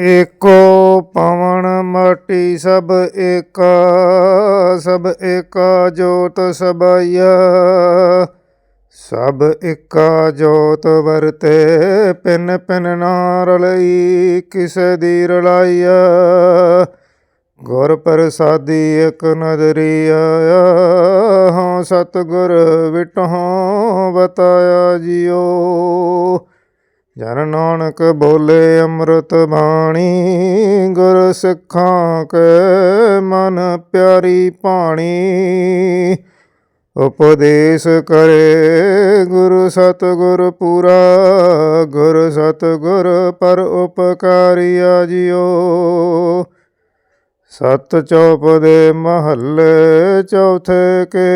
ਏਕੋ ਪਵਨ ਮਟੀ ਸਭ ਏਕਾ ਸਭ ਏਕਾ ਜੋਤ ਸਬਈਆ। ਸਭ ਏਕਾ ਜੋਤ ਵਰਤੇ ਪਿਨ ਪਿਨ ਨਾ ਰਲਈ, ਕਿਸੇ ਦੀ ਰਲਾਈਆ। ਗੁਰ ਪ੍ਰਸਾਦੀ ਇਕ ਨਦਰੀ ਆਇਆ, ਹਾਂ ਸਤਿਗੁਰ ਵਿਟਹੁ ਬਤਾਇਆ ਜਿਉ ਜਨ ਨਾਨਕ ਬੋਲੇ ਅੰਮ੍ਰਿਤ ਬਾਣੀ, ਗੁਰ ਸਿੱਖਾਂ ਕੇ ਮਨ ਪਿਆਰੀ ਪਾਣੀ ਉਪਦੇਸ਼ ਕਰੇ ਗੁਰੂ ਸਤਿਗੁਰ ਪੂਰਾ, ਗੁਰ ਸਤਿਗੁਰ ਪਰ ਉਪਕਾਰੀਆ ਜਿਉ। ਸਤ ਚੌਪ ਦੇ ਮਹੱਲੇ ਚੌਥੇ ਕੇ